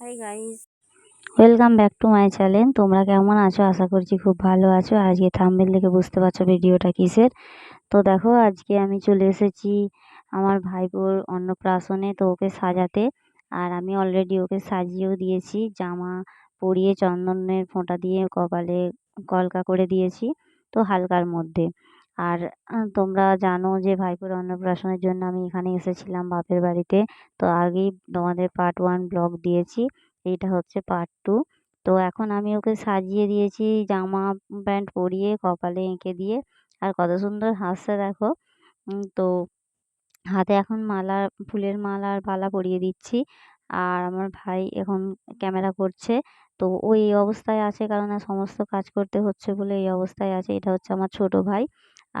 Hi guys welcome back to my channel তোমরা কেমন আছো? আশা করছি খুব ভালো আছো। আজকে থাম্বেল দেখে বুঝতে পারছ ভিডিওটা কিসের। তো দেখো, আজকে আমি চলে এসেছি আমার ভাইপোর অন্নপ্রাশনে তো ওকে সাজাতে। আর আমি অলরেডি ওকে সাজিয়েও দিয়েছি। জামা পরিয়ে চন্দনের ফোঁটা দিয়ে কপালে কলকা করে দিয়েছি। তো হালকার মধ্যে। আর তোমরা জানো যে ভাইপোর অন্নপ্রাশনের জন্য আমি এখানে এসেছিলাম বাপের বাড়িতে। তো আগেই তোমাদের পার্ট ওয়ান ব্লগ দিয়েছি। এইটা হচ্ছে পার্ট টু তো এখন আমি ওকে সাজিয়ে দিয়েছি জামা প্যান্ট পরিয়ে, কপালে এঁকে দিয়ে। আর কত সুন্দর হাসছে দেখো। তো হাতে এখন মালা, ফুলের মালা আর বালা পরিয়ে দিচ্ছি। আর আমার ভাই এখন ক্যামেরা করছে। তো ও এই অবস্থায় আছে কারণ সমস্ত কাজ করতে হচ্ছে বলে এই অবস্থায় আছে। এটা হচ্ছে আমার ছোট ভাই।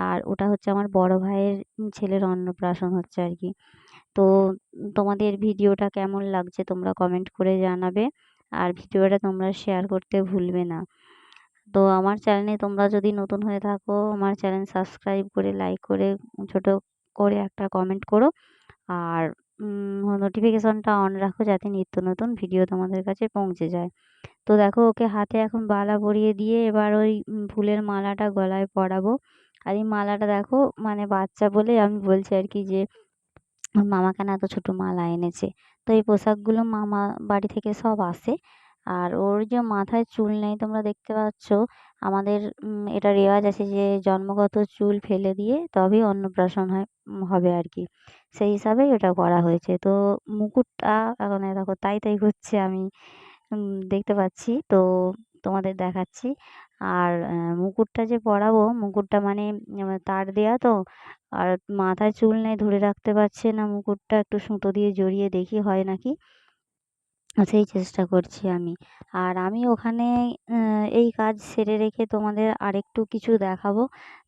আর ওটা হচ্ছে আমার বড় ভাইয়ের ছেলের অন্নপ্রাশন হচ্ছে আর কি। তো তোমাদের ভিডিওটা কেমন লাগছে তোমরা কমেন্ট করে জানাবে আর ভিডিওটা তোমরা শেয়ার করতে ভুলবে না। তো আমার চ্যানেলে তোমরা যদি নতুন হয়ে থাকো, আমার চ্যানেল সাবস্ক্রাইব করে লাইক করে, ছোট করে একটা কমেন্ট করো আর নোটিফিকেশনটা অন রাখো যাতে নিত্য নতুন ভিডিও তোমাদের কাছে পৌঁছে যায়। তো দেখো ওকে হাতে এখন বালা পরিয়ে দিয়ে এবার ওই ফুলের মালাটা গলায় পরাবো। আর এই মালাটা দেখো মানে বাচ্চা বলে আমি বলছি আর কি যে মামা কেন এত ছোটো মালা এনেছে। তো এই পোশাকগুলো মামা বাড়ি থেকে সব আসে। আর ওর যে মাথায় চুল নেই তোমরা দেখতে পাচ্ছ, আমাদের এটা রেওয়াজ আছে যে জন্মগত চুল ফেলে দিয়ে তবেই অন্নপ্রাশন হয় হবে আর কি। সেই হিসাবেই ওটা করা হয়েছে। তো মুকুটটা এখন দেখো, তাই তাই করছে আমি দেখতে পাচ্ছি। তো তোমাদের দেখাচ্ছি। আর মুকুটটা যে পরাবো, মুকুটটা মানে তার দেওয়া তো, আর মাথায় চুল নেই, ধরে রাখতে পারছে না মুকুটটা, একটু সুতো দিয়ে জড়িয়ে দেখি হয় নাকি? সেই চেষ্টা করছি আমি। আর আমি ওখানে এই কাজ সেরে রেখে তোমাদের আরেকটু কিছু দেখাবো।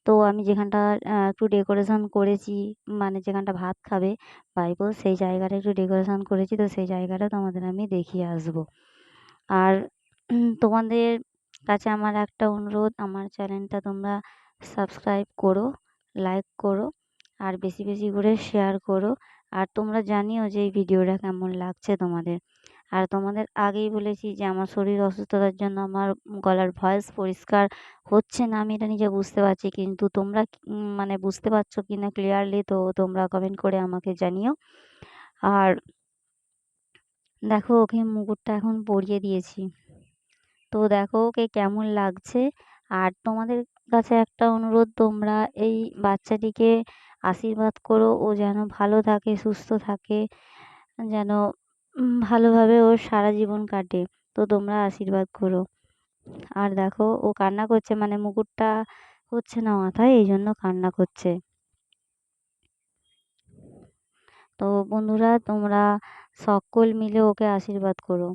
তো আমি যেখানটা একটু ডেকোরেশন করেছি মানে যেখানটা ভাত খাবে ভাইপো সেই জায়গাটা একটু ডেকোরেশন করেছি, তো সেই জায়গাটা তোমাদের আমি দেখিয়ে আসব। আর তোমাদের কাছে আমার একটা অনুরোধ, আমার চ্যানেলটা তোমরা সাবস্ক্রাইব করো, লাইক করো, আর বেশি বেশি করে শেয়ার করো, আর তোমরা জানিও যে এই ভিডিওটা কেমন লাগছে তোমাদের। আর তোমাদের আগেই বলেছি যে আমার শরীর অসুস্থতার জন্য আমার গলার ভয়েস পরিষ্কার হচ্ছে না, আমি এটা নিজে বুঝতে পারছি, কিন্তু তোমরা মানে বুঝতে পারছ কি না ক্লিয়ারলি তো তোমরা কমেন্ট করে আমাকে জানিও। আর দেখো ওকে মুকুটটা এখন পরিয়ে দিয়েছি। তো দেখো ওকে কেমন লাগছে। আর তোমাদের কাছে একটা অনুরোধ, তোমরা এই বাচ্চাটিকে আশীর্বাদ করো, ও যেন ভালো থাকে, সুস্থ থাকে, যেন ভালোভাবে ওর সারা জীবন কাটে। তো তোমরা আশীর্বাদ করো। আর দেখো, ও কান্না করছে মানে মুকুটটা হচ্ছে না মাথায়, এই জন্য কান্না করছে। তো বন্ধুরা, তোমরা সকল মিলে ওকে আশীর্বাদ করো।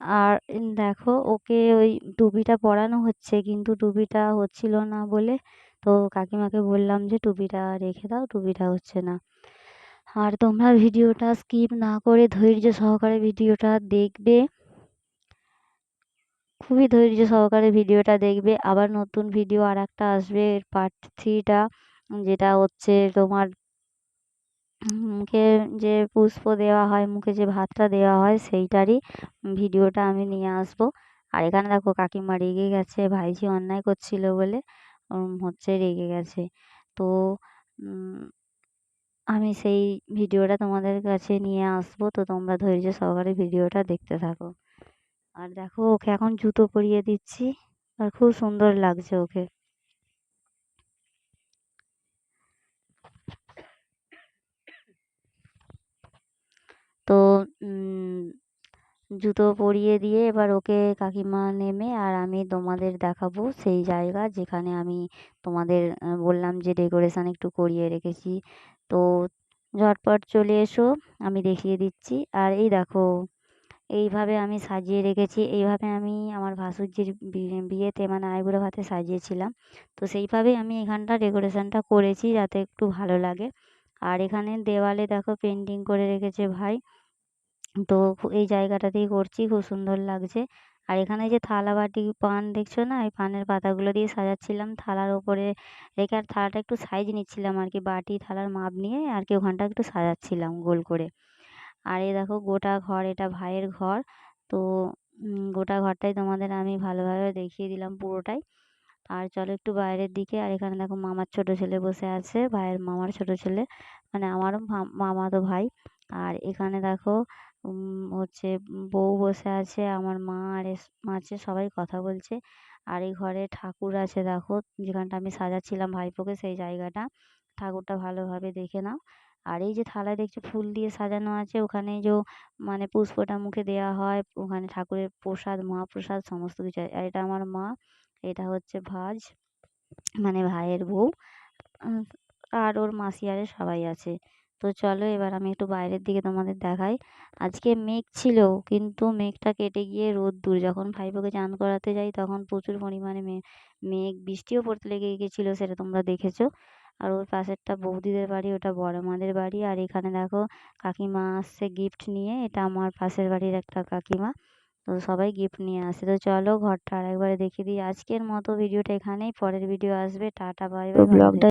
আর দেখো ওকে ওই টুপিটা পরানো হচ্ছে কিন্তু টুপিটা হচ্ছিল না বলে তো কাকিমাকে বললাম যে, টুপিটা রেখে দাও, টুপিটা হচ্ছে না। আর তোমরা ভিডিওটা স্কিপ না করে ধৈর্য সহকারে ভিডিওটা দেখবে। খুবই ধৈর্য সহকারে ভিডিওটা দেখবে। আবার নতুন ভিডিও আর একটা আসবে এর পার্ট থ্রিটা যেটা হচ্ছে তোমার মুখে যে পুষ্প দেওয়া হয়, মুখে যে ভাতটা দেওয়া হয়, সেইটারই ভিডিওটা আমি নিয়ে আসব। আর এখানে দেখো কাকিমা রেগে গেছে, ভাইঝি অন্যায় করছিল বলে হচ্ছে রেগে গেছে। তো আমি সেই ভিডিওটা তোমাদের কাছে নিয়ে আসব, তো তোমরা ধৈর্য সহকারে ভিডিওটা দেখতে থাকো। আর দেখো ওকে এখন জুতো পরিয়ে দিচ্ছি, আর খুব সুন্দর লাগছে ওকে তো জুতো পরিয়ে দিয়ে এবার ওকে কাকিমা নেমে আর আমি তোমাদের দেখাবো সেই জায়গা যেখানে আমি তোমাদের বললাম যে ডেকোরেশন একটু করিয়ে রেখেছি। তো ঝটপট চলে এসো, আমি দেখিয়ে দিচ্ছি। আর এই দেখো, এইভাবে আমি সাজিয়ে রেখেছি। এইভাবে আমি আমার ভাসুরজির বিয়েতে মানে আইবুড়ো ভাতে সাজিয়েছিলাম। তো সেইভাবেই আমি এখানটা ডেকোরেশনটা করেছি যাতে একটু ভালো লাগে। আর এখানে দেওয়ালে দেখো পেন্টিং করে রেখেছে ভাই। তো এই জায়গাটাতেই করছি, খুব সুন্দর লাগছে। আর এখানে যে থালা বাটি পান দেখছ না? এই পানের পাতাগুলো দিয়ে সাজাচ্ছিলাম। থালার ওপরে রেখে আর থালাটা একটু সাইজ নিচ্ছিলাম আর কি, বাটি, থালার মাপ নিয়ে আর কি ওখানটা একটু সাজাচ্ছিলাম গোল করে। আর এই দেখো গোটা ঘর, এটা ভাইয়ের ঘর। তো গোটা ঘরটাই তোমাদের আমি ভালোভাবে দেখিয়ে দিলাম পুরোটাই। আর চলো একটু বাইরের দিকে। আর এখানে দেখো মামার ছোট ছেলে বসে আছে, ভাইয়ের মামার ছোট ছেলে। মানে আমারও ভা- মামাতো ভাই। আর এখানে দেখো হচ্ছে বউ বসে আছে, আমার মা আর আছে, সবাই কথা বলছে। আর এই ঘরে ঠাকুর আছে, দেখো। যেখানটা আমি সাজাচ্ছিলাম ভাইপোকে, সেই জায়গাটা। ঠাকুরটা ভালোভাবে দেখে নাও। আর এই যে থালায় দেখছ, ফুল দিয়ে সাজানো আছে। ওখানে যে মানে পুষ্পটা মুখে দেওয়া হয়, ওখানে ঠাকুরের প্রসাদ, মহাপ্রসাদ, সমস্ত কিছু। আর এটা আমার মা, এটা হচ্ছে ভাজ মানে ভাইয়ের বউ। আর ওর মাসি আরে সবাই আছে। তো চলো এবার আমি একটু বাইরের দিকে তোমাদের দেখাই। আজকে মেঘ ছিল কিন্তু মেঘটা কেটে গিয়ে রোদ্দুর। যখন ভাইপোকে চান করাতে যাই তখন প্রচুর পরিমাণে মেঘ বৃষ্টিও পড়তে লেগে গেছিল সেটা তোমরা দেখেছ। আর ওর পাশেরটা বৌদিদের বাড়ি ওটা বড় মাদের বাড়ি। আর এখানে দেখো কাকিমা আসছে গিফট নিয়ে। এটা আমার পাশের বাড়ির একটা কাকিমা। তো সবাই গিফট নিয়ে আসে। তো চলো ঘরটা আরেকবারে দেখিয়ে দিই। আজকের মতো ভিডিওটা এখানেই। পরের ভিডিও আসবে। টাটা বাই বাই ব্লগটা